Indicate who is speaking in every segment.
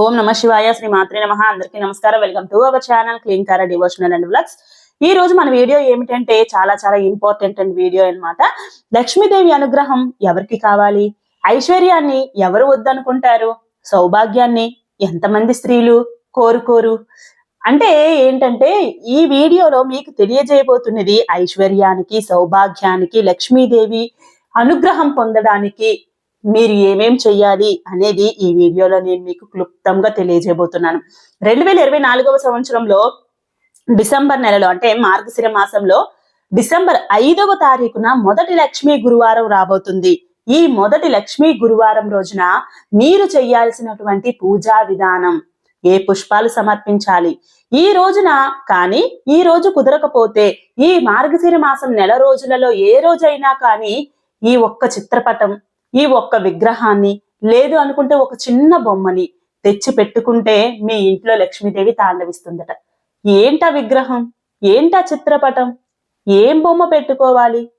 Speaker 1: ఓం నమ శివాయ శ్రీ మాత్రే నమ. అందరికీ నమస్కారం. Welcome to our channel clean కారా డివోషనల్ అండ్ వ్లాగ్స్. ఈ రోజు మన వీడియో ఏమిటంటే చాలా చాలా ఇంపార్టెంట్ అండ్ వీడియో అన్నమాట. లక్ష్మీదేవి అనుగ్రహం ఎవరికి కావాలి? ఐశ్వర్యాన్ని ఎవరు వద్దనుకుంటారు? సౌభాగ్యాన్ని ఎంతమంది స్త్రీలు కోరుకోరు? అంటే ఏంటంటే ఈ వీడియోలో మీకు తెలియజేయబోతున్నది ఐశ్వర్యానికి సౌభాగ్యానికి లక్ష్మీదేవి అనుగ్రహం పొందడానికి మీరు ఏమేం చెయ్యాలి అనేది ఈ వీడియోలో నేను మీకు క్లుప్తంగా తెలియజేయబోతున్నాను. రెండు వేల ఇరవై నాలుగవ సంవత్సరంలో డిసెంబర్ నెలలో అంటే మార్గశిర మాసంలో డిసెంబర్ ఐదవ తారీఖున మొదటి లక్ష్మీ గురువారం రాబోతుంది. ఈ మొదటి లక్ష్మీ గురువారం రోజున మీరు చేయాల్సినటువంటి పూజా విధానం ఏ పుష్పాలు సమర్పించాలి ఈ రోజున కానీ ఈ రోజు కుదరకపోతే ఈ మార్గశిర మాసం నెల రోజులలో ఏ రోజైనా కానీ ఈ ఒక్క చిత్రపటం ఈ ఒక్క విగ్రహాన్ని లేదు అనుకుంటే ఒక చిన్న బొమ్మని తెచ్చి పెట్టుకుంటే మీ ఇంట్లో లక్ష్మీదేవి తాండవిస్తుందట. ఏంటా విగ్రహం? ఏంటా చిత్రపటం? ఏం బొమ్మ పెట్టుకోవాలి?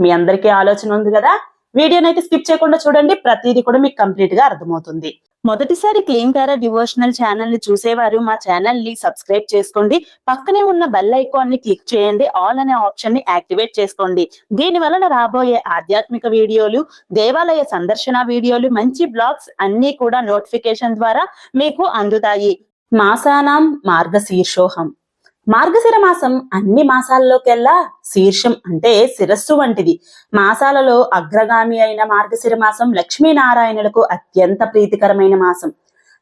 Speaker 1: మీ అందరికీ ఆలోచన ఉంది కదా? వీడియోనైతే స్కిప్ చేయకుండా చూడండి. ప్రతిదీ కూడా మీకు కంప్లీట్గా అర్థమవుతుంది. మొదటిసారి క్లీన్ కారా డివోషనల్ ఛానల్ని చూసేవారు మా ఛానల్ని సబ్స్క్రైబ్ చేసుకోండి. పక్కనే ఉన్న బెల్ ఐకాన్ని క్లిక్ చేయండి. ఆల్ అనే ఆప్షన్ని యాక్టివేట్ చేసుకోండి. దీని వలన రాబోయే ఆధ్యాత్మిక వీడియోలు దేవాలయ సందర్శన వీడియోలు మంచి బ్లాగ్స్ అన్ని కూడా నోటిఫికేషన్ ద్వారా మీకు అందుతాయి. మాసానాం మార్గశీర్షోహం. మార్గశిర మాసం అన్ని మాసాల్లోకెల్లా శీర్షం అంటే శిరస్సు వంటిది. మాసాలలో అగ్రగామి అయిన మార్గశిర మాసం లక్ష్మీనారాయణులకు అత్యంత ప్రీతికరమైన మాసం.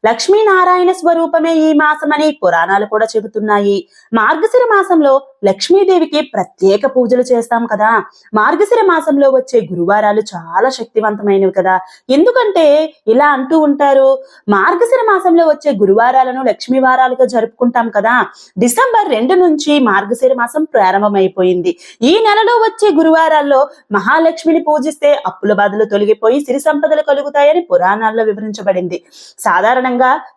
Speaker 1: లక్ష్మీనారాయణ స్వరూపమే ఈ మాసమని పురాణాలు కూడా చెబుతున్నాయి. మార్గశిర మాసంలో లక్ష్మీదేవికి ప్రత్యేక పూజలు చేస్తాం కదా. మార్గశిర మాసంలో వచ్చే గురువారాలు చాలా శక్తివంతమైనవి కదా. ఎందుకంటే ఇలా అంటూ ఉంటారు మార్గశిర మాసంలో వచ్చే గురువారాలను లక్ష్మీ వారాలుగా జరుపుకుంటాం కదా. డిసెంబర్ రెండు నుంచి మార్గశిర మాసం ప్రారంభమైపోయింది. ఈ నెలలో వచ్చే గురువారాల్లో మహాలక్ష్మిని పూజిస్తే అప్పుల బాధలు తొలగిపోయి సిరి సంపదలు కలుగుతాయని పురాణాల్లో వివరించబడింది. సాధారణంగా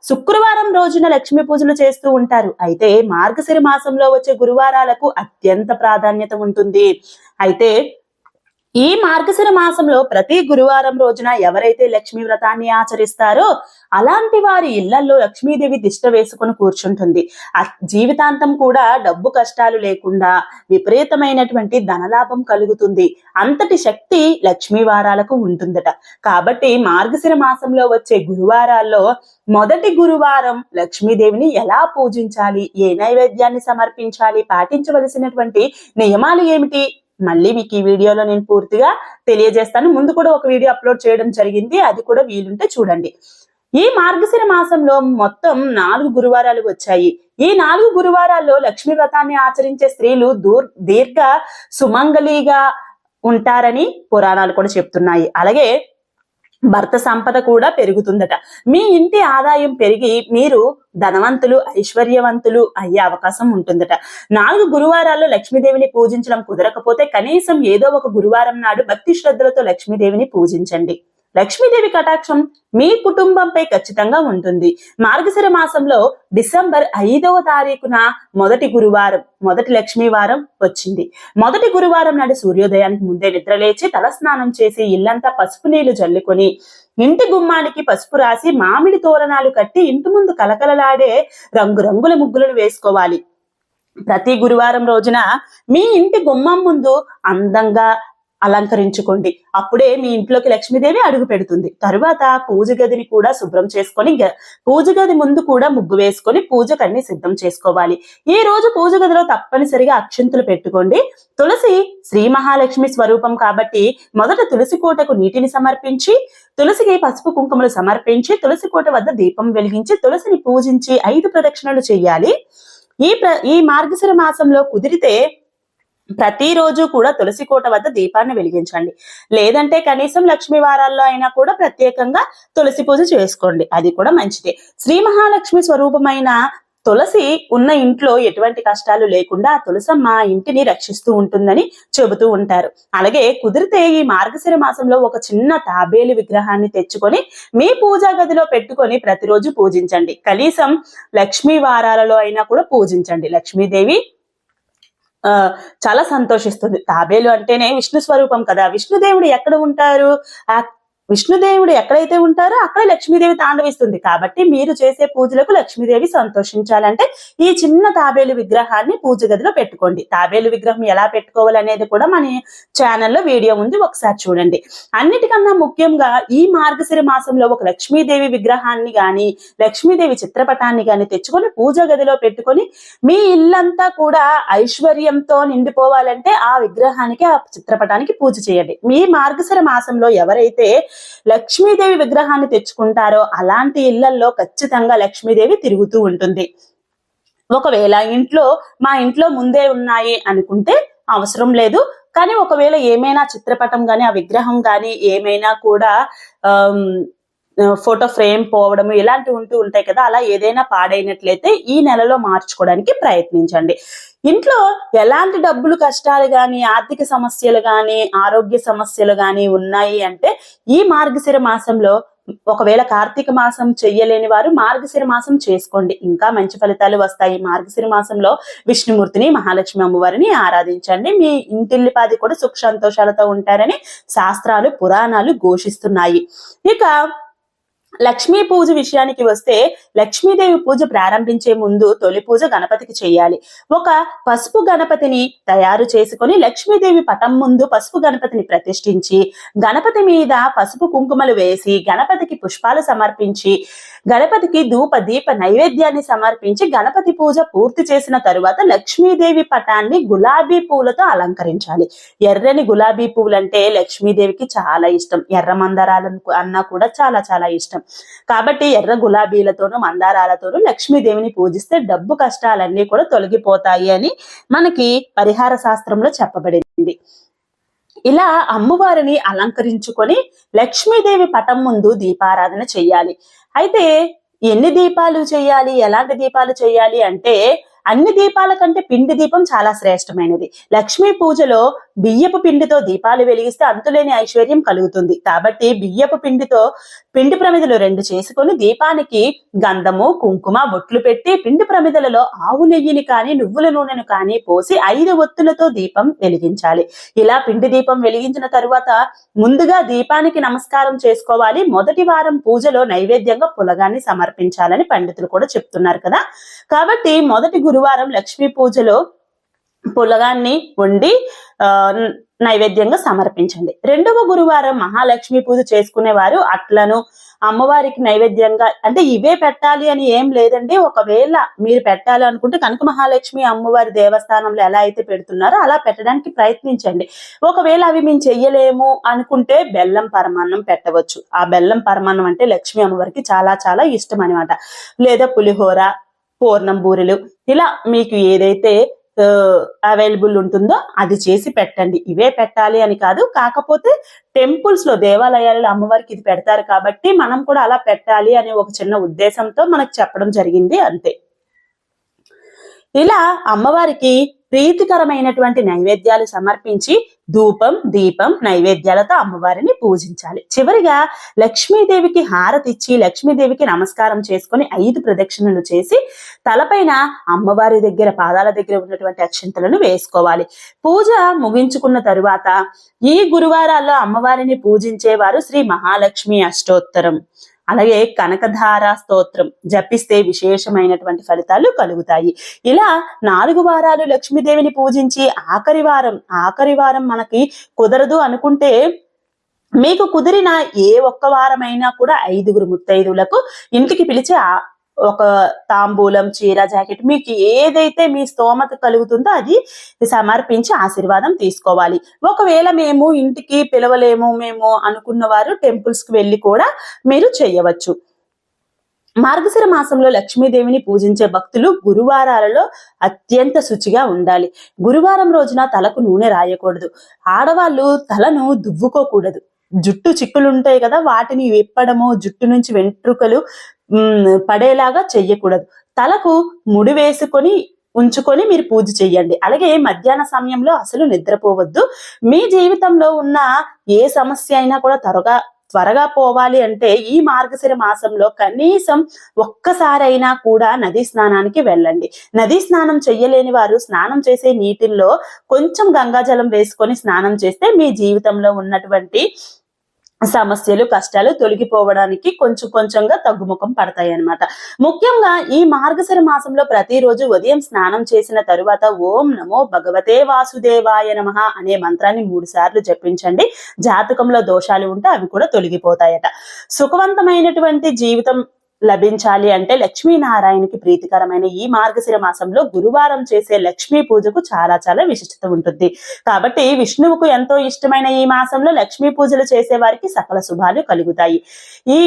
Speaker 1: శుక్రవారం రోజున లక్ష్మీ పూజలు చేస్తూ ఉంటారు. అయితే మార్గశిర మాసంలో వచ్చే గురువారాలకు అత్యంత ప్రాధాన్యత ఉంటుంది. అయితే ఈ మార్గశిర మాసంలో ప్రతి గురువారం రోజున ఎవరైతే లక్ష్మీ వ్రతాన్ని ఆచరిస్తారో అలాంటి వారి ఇళ్ళలో లక్ష్మీదేవి దిష్ట వేసుకొని కూర్చుంటుంది. జీవితాంతం కూడా డబ్బు కష్టాలు లేకుండా విపరీతమైనటువంటి ధనలాభం కలుగుతుంది. అంతటి శక్తి లక్ష్మీ వారాలకు ఉంటుందట. కాబట్టి మార్గశిర మాసంలో వచ్చే గురువారాల్లో మొదటి గురువారం లక్ష్మీదేవిని ఎలా పూజించాలి? ఏ నైవేద్యాన్ని సమర్పించాలి? పాటించవలసినటువంటి నియమాలు ఏమిటి? మళ్ళీ మీకు ఈ వీడియోలో నేను పూర్తిగా తెలియజేస్తాను. ముందు కూడా ఒక వీడియో అప్లోడ్ చేయడం జరిగింది. అది కూడా వీలుంటే చూడండి. ఈ మార్గశిర మాసంలో మొత్తం నాలుగు గురువారాలు వచ్చాయి. ఈ నాలుగు గురువారాల్లో లక్ష్మీ వ్రతాన్ని ఆచరించే స్త్రీలు దూర్ దీర్ఘ సుమంగళిగా ఉంటారని పురాణాలు కూడా చెప్తున్నాయి. అలాగే భర్త సంపద కూడా పెరుగుతుందట. మీ ఇంటి ఆదాయం పెరిగి మీరు ధనవంతులు ఐశ్వర్యవంతులు అయ్యే అవకాశం ఉంటుందట. నాలుగు గురువారాల్లో లక్ష్మీదేవిని పూజించడం కుదరకపోతే కనీసం ఏదో ఒక గురువారం నాడు భక్తి శ్రద్ధలతో లక్ష్మీదేవిని పూజించండి. లక్ష్మీదేవి కటాక్షం మీ కుటుంబంపై ఖచ్చితంగా ఉంటుంది. మార్గశిర మాసంలో డిసెంబర్ ఐదవ తారీఖున మొదటి గురువారం మొదటి లక్ష్మీ వారం వచ్చింది. మొదటి గురువారం నాడు సూర్యోదయానికి ముందే నిద్రలేచి తలస్నానం చేసి ఇల్లంతా పసుపు నీళ్ళు జల్లుకొని ఇంటి గుమ్మానికి పసుపు రాసి మామిడి తోరణాలు కట్టి ఇంటి ముందు కలకలలాడే రంగురంగుల ముగ్గులను వేసుకోవాలి. ప్రతి గురువారం రోజున మీ ఇంటి గుమ్మం ముందు అందంగా అలంకరించుకోండి. అప్పుడే మీ ఇంట్లోకి లక్ష్మీదేవి అడుగు పెడుతుంది. తరువాత పూజ గదిని కూడా శుభ్రం చేసుకొని పూజ గది ముందు కూడా ముగ్గు వేసుకొని పూజకన్ని సిద్ధం చేసుకోవాలి. ఈ రోజు పూజ గదిలో తప్పనిసరిగా అక్షింతులు పెట్టుకోండి. తులసి శ్రీ మహాలక్ష్మి స్వరూపం కాబట్టి మొదట తులసి కోటకు నీటిని సమర్పించి తులసికి పసుపు కుంకుమలు సమర్పించి తులసి కోట వద్ద దీపం వెలిగించి తులసిని పూజించి ఐదు ప్రదక్షిణలు చేయాలి. ఈ ప్ర ఈ మార్గశిర మాసంలో కుదిరితే ప్రతిరోజు కూడా తులసి కోట వద్ద దీపాన్ని వెలిగించండి. లేదంటే కనీసం లక్ష్మీ వారాల్లో అయినా కూడా ప్రత్యేకంగా తులసి పూజ చేసుకోండి. అది కూడా మంచిదే. శ్రీ మహాలక్ష్మి స్వరూపమైన తులసి ఉన్న ఇంట్లో ఎటువంటి కష్టాలు లేకుండా ఆ తులసమ్మ ఇంటిని రక్షిస్తూ ఉంటుందని చెబుతూ ఉంటారు. అలాగే కుదిరితే ఈ మార్గశిర మాసంలో ఒక చిన్న తాబేలు విగ్రహాన్ని తెచ్చుకొని మీ పూజా గదిలో పెట్టుకొని ప్రతిరోజు పూజించండి. కనీసం లక్ష్మీ వారాలలో అయినా కూడా పూజించండి. లక్ష్మీదేవి చాలా సంతోషిస్తుంది. తాబేలు అంటేనే విష్ణు స్వరూపం కదా. విష్ణుదేవుడు ఎక్కడ ఉంటారు? ఆ విష్ణుదేవుడు ఎక్కడైతే ఉంటారో అక్కడ లక్ష్మీదేవి తాండవిస్తుంది. కాబట్టి మీరు చేసే పూజలకు లక్ష్మీదేవి సంతోషించాలంటే ఈ చిన్న తాబేలు విగ్రహాన్ని పూజ గదిలో పెట్టుకోండి. తాబేలు విగ్రహం ఎలా పెట్టుకోవాలి అనేది కూడా మన ఛానల్లో వీడియో ఉంది ఒకసారి చూడండి. అన్నిటికన్నా ముఖ్యంగా ఈ మార్గశిర మాసంలో ఒక లక్ష్మీదేవి విగ్రహాన్ని గాని లక్ష్మీదేవి చిత్రపటాన్ని గాని తెచ్చుకొని పూజ గదిలో పెట్టుకొని మీ ఇల్లంతా కూడా ఐశ్వర్యంతో నిండిపోవాలంటే ఆ విగ్రహానికి ఆ చిత్రపటానికి పూజ చేయండి. మీ మార్గశిర మాసంలో ఎవరైతే లక్ష్మీదేవి విగ్రహాన్ని తెచ్చుకుంటారో అలాంటి ఇళ్ళల్లో ఖచ్చితంగా లక్ష్మీదేవి తిరుగుతూ ఉంటుంది. ఒకవేళ ఇంట్లో మా ఇంట్లో ముందే ఉన్నాయి అనుకుంటే అవసరం లేదు. కానీ ఒకవేళ ఏమైనా చిత్రపటం గాని ఆ విగ్రహం గాని ఏమైనా కూడా ఫోటో ఫ్రేమ్ పోవడము ఇలాంటివి ఉంటూ ఉంటాయి కదా అలా ఏదైనా పాడైనట్లయితే ఈ నెలలో మార్చుకోవడానికి ప్రయత్నించండి. ఇంట్లో ఎలాంటి డబ్బులు కష్టాలు కానీ ఆర్థిక సమస్యలు కానీ ఆరోగ్య సమస్యలు కానీ ఉన్నాయి అంటే ఈ మార్గశిర మాసంలో ఒకవేళ కార్తీక మాసం చెయ్యలేని వారు మార్గశిర మాసం చేసుకోండి. ఇంకా మంచి ఫలితాలు వస్తాయి. మార్గశిర మాసంలో విష్ణుమూర్తిని మహాలక్ష్మి అమ్మవారిని ఆరాధించండి. మీ ఇంటిల్లిపాది కూడా సుఖ సంతోషాలతో ఉంటారని శాస్త్రాలు పురాణాలు ఘోషిస్తున్నాయి. ఇక లక్ష్మీ పూజ విషయానికి వస్తే లక్ష్మీదేవి పూజ ప్రారంభించే ముందు తొలి పూజ గణపతికి చేయాలి. ఒక పసుపు గణపతిని తయారు చేసుకొని లక్ష్మీదేవి పటం ముందు పసుపు గణపతిని ప్రతిష్ఠించి గణపతి మీద పసుపు కుంకుమలు వేసి గణపతికి పుష్పాలు సమర్పించి గణపతికి ధూప దీప నైవేద్యాన్ని సమర్పించి గణపతి పూజ పూర్తి చేసిన తరువాత లక్ష్మీదేవి పటాన్ని గులాబీ పూలతో అలంకరించాలి. ఎర్రని గులాబీ పూలంటే లక్ష్మీదేవికి చాలా ఇష్టం. ఎర్ర మందారాలను అన్నా కూడా చాలా చాలా ఇష్టం. కాబట్టి ఎర్ర గులాబీలతోనూ మందారాలతోనూ లక్ష్మీదేవిని పూజిస్తే డబ్బు కష్టాలన్నీ కూడా తొలగిపోతాయి అని మనకి పరిహార శాస్త్రంలో చెప్పబడింది. ఇలా అమ్మవారిని అలంకరించుకొని లక్ష్మీదేవి పటం ముందు దీపారాధన చెయ్యాలి అయితే ఎన్ని దీపాలు చేయాలి ఎలాంటి దీపాలు చేయాలి అంటే అన్ని దీపాల కంటే పిండి దీపం చాలా శ్రేష్టమైనది. లక్ష్మీ పూజలో బియ్యపు పిండితో దీపాలు వెలిగిస్తే అంతులేని ఐశ్వర్యం కలుగుతుంది. కాబట్టి బియ్యపు పిండితో పిండి ప్రమిదలు రెండు చేసుకొని దీపానికి గంధము కుంకుమ బొట్లు పెట్టి పిండి ప్రమిదలలో ఆవు నెయ్యిని కానీ నువ్వుల నూనెను కానీ పోసి ఐదు ఒత్తులతో దీపం వెలిగించాలి. ఇలా పిండి దీపం వెలిగించిన తరువాత ముందుగా దీపానికి నమస్కారం చేసుకోవాలి. మొదటి వారం పూజలో నైవేద్యంగా పులగాన్ని సమర్పించాలని పండితులు కూడా చెప్తున్నారు కదా. కాబట్టి మొదటి గురువారం లక్ష్మీ పూజలో పులగాన్ని వండి నైవేద్యంగా సమర్పించండి. రెండవ గురువారం మహాలక్ష్మి పూజ చేసుకునేవారు అట్లను అమ్మవారికి నైవేద్యంగా అంటే ఇవే పెట్టాలి అని ఏం లేదండి. ఒకవేళ మీరు పెట్టాలి అనుకుంటే కనుక మహాలక్ష్మి అమ్మవారి దేవస్థానంలో ఎలా అయితే పెడుతున్నారో అలా పెట్టడానికి ప్రయత్నించండి. ఒకవేళ అవి మేము చెయ్యలేము అనుకుంటే బెల్లం పరమాన్నం పెట్టవచ్చు. ఆ బెల్లం పరమాన్నం అంటే లక్ష్మి అమ్మవారికి చాలా చాలా ఇష్టం అనమాట లేదా పులిహోర పూర్ణం బూరెలు ఇలా మీకు ఏదైతే అవైలబుల్ ఉంటుందో అది చేసి పెట్టండి. ఇవే పెట్టాలి అని కాదు కాకపోతే టెంపుల్స్లో దేవాలయాలలో అమ్మవారికి ఇది పెడతారు కాబట్టి మనం కూడా అలా పెట్టాలి అనే ఒక చిన్న ఉద్దేశంతో మనకు చెప్పడం జరిగింది అంతే. ఇలా అమ్మవారికి ప్రీతికరమైనటువంటి నైవేద్యాలు సమర్పించి ధూపం దీపం నైవేద్యాలతో అమ్మవారిని పూజించాలి. చివరిగా లక్ష్మీదేవికి హారతిచ్చి లక్ష్మీదేవికి నమస్కారం చేసుకుని ఐదు ప్రదక్షిణలు చేసి తలపైన అమ్మవారి దగ్గర పాదాల దగ్గర ఉన్నటువంటి అక్షంతలను వేసుకోవాలి. పూజ ముగించుకున్న తరువాత ఈ గురువారాల్లో అమ్మవారిని పూజించేవారు శ్రీ మహాలక్ష్మి అష్టోత్తరం. అలాగే కనకధార స్తోత్రం జపిస్తే విశేషమైనటువంటి ఫలితాలు కలుగుతాయి. ఇలా నాలుగు వారాలు లక్ష్మీదేవిని పూజించి ఆఖరి వారం ఆఖరి వారం మనకి కుదరదు అనుకుంటే మీకు కుదిరిన ఏ ఒక్క వారమైనా కూడా ఐదుగురు ముత్తైదువులకు ఇంటికి పిలిచి ఒక తాంబూలం చీర జాకెట్ మీకు ఏదైతే మీ స్తోమత కలుగుతుందో అది సమర్పించి ఆశీర్వాదం తీసుకోవాలి. ఒకవేళ మేము ఇంటికి పిలవలేము మేము అనుకున్న వారు టెంపుల్స్కి వెళ్ళి కూడా మీరు చేయవచ్చు. మార్గశిర మాసంలో లక్ష్మీదేవిని పూజించే భక్తులు గురువారాలలో అత్యంత శుచిగా ఉండాలి. గురువారం రోజున తలకు నూనె రాయకూడదు. ఆడవాళ్ళు తలను దువ్వుకోకూడదు. జుట్టు చిక్కులు ఉంటాయి కదా వాటిని విప్పడము జుట్టు నుంచి వెంట్రుకలు పడేలాగా చెయ్యకూడదు. తలకు ముడి వేసుకొని ఉంచుకొని మీరు పూజ చేయండి అలాగే మధ్యాహ్న సమయంలో అసలు నిద్రపోవద్దు. మీ జీవితంలో ఉన్న ఏ సమస్య అయినా కూడా త్వరగా త్వరగా పోవాలి అంటే ఈ మార్గశిర మాసంలో కనీసం ఒక్కసారైనా కూడా నదీ స్నానానికి వెళ్ళండి. నదీ స్నానం చెయ్యలేని వారు స్నానం చేసే నీటిల్లో కొంచెం గంగాజలం వేసుకొని స్నానం చేస్తే మీ జీవితంలో ఉన్నటువంటి సమస్యలు కష్టాలు తొలగిపోవడానికి కొంచెం కొంచెంగా తగ్గుముఖం పడతాయి అన్నమాట ముఖ్యంగా ఈ మార్గశిర మాసంలో ప్రతిరోజు ఉదయం స్నానం చేసిన తరువాత ఓం నమో భగవతే వాసుదేవాయ నమ అనే మంత్రాన్ని మూడు సార్లు జపించండి. జాతకంలో దోషాలు ఉంటే అవి కూడా తొలగిపోతాయట. సుఖవంతమైనటువంటి జీవితం లభించాలి అంటే లక్ష్మీనారాయణకి ప్రీతికరమైన ఈ మార్గశిర మాసంలో గురువారం చేసే లక్ష్మీ పూజకు చాలా చాలా విశిష్టత ఉంటుంది. కాబట్టి విష్ణువుకు ఎంతో ఇష్టమైన ఈ మాసంలో లక్ష్మీ పూజలు చేసే వారికి సకల శుభాలు కలుగుతాయి. ఈ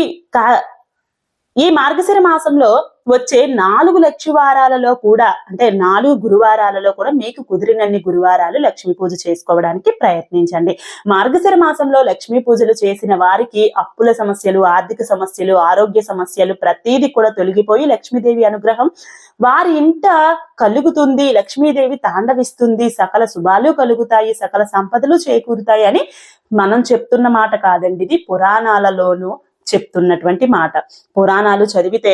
Speaker 1: ఈ మార్గశిర మాసంలో వచ్చే నాలుగు లక్షవారాలలో కూడా అంటే నాలుగు గురువారాలలో కూడా మీకు కుదిరినన్ని గురువారాలు లక్ష్మీ పూజ చేసుకోవడానికి ప్రయత్నించండి. మార్గశిర మాసంలో లక్ష్మీ పూజలు చేసిన వారికి అప్పుల సమస్యలు ఆర్థిక సమస్యలు ఆరోగ్య సమస్యలు ప్రతీది కూడా తొలగిపోయి లక్ష్మీదేవి అనుగ్రహం. వారి ఇంట కలుగుతుంది లక్ష్మీదేవి తాండవిస్తుంది సకల శుభాలు కలుగుతాయి సకల సంపదలు చేకూరుతాయి అని మనం చెప్తున్న మాట కాదండి. ఇది పురాణాలలోనూ చెప్తున్నటువంటి మాట. పురాణాలు చదివితే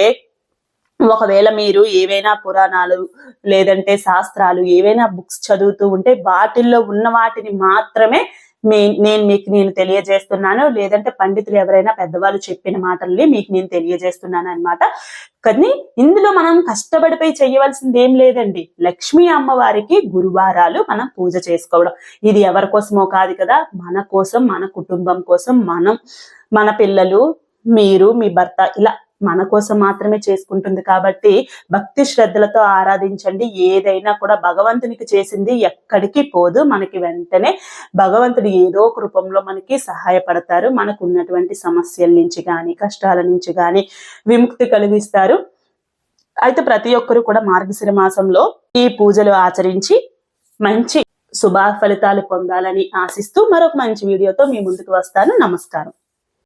Speaker 1: ఒకవేళ మీరు ఏవైనా పురాణాలు లేదంటే శాస్త్రాలు ఏవైనా బుక్స్ చదువుతూ ఉంటే వాటిల్లో ఉన్న వాటిని మాత్రమే మీ నేను మీకు నేను తెలియజేస్తున్నాను. లేదంటే పండితులు ఎవరైనా పెద్దవాళ్ళు చెప్పిన మాటల్ని మీకు నేను తెలియజేస్తున్నాను అన్నమాట. కానీ ఇందులో మనం కష్టపడిపోయి చేయవలసింది ఏం లేదండి. లక్ష్మీ అమ్మవారికి గురువారాలు మనం పూజ చేసుకోవడం. ఇది ఎవరి కోసమో కాదు కదా. మన కోసం మన కుటుంబం కోసం మనం మన పిల్లలు మీరు మీ భర్త ఇలా మన కోసం మాత్రమే చేసుకుంటుంది కాబట్టి భక్తి శ్రద్ధలతో ఆరాధించండి. ఏదైనా కూడా భగవంతునికి చేసింది ఎక్కడికి పోదు. మనకి వెంటనే భగవంతుడు ఏదో ఒక రూపంలో మనకి సహాయపడతారు. మనకు ఉన్నటువంటి సమస్యల నుంచి కానీ కష్టాల నుంచి కానీ విముక్తి కలిగిస్తారు. అయితే ప్రతి ఒక్కరు కూడా మార్గశిర మాసంలో ఈ పూజలు ఆచరించి మంచి శుభ ఫలితాలు పొందాలని ఆశిస్తూ మరొక మంచి వీడియోతో మీ ముందుకు వస్తాను. నమస్కారం.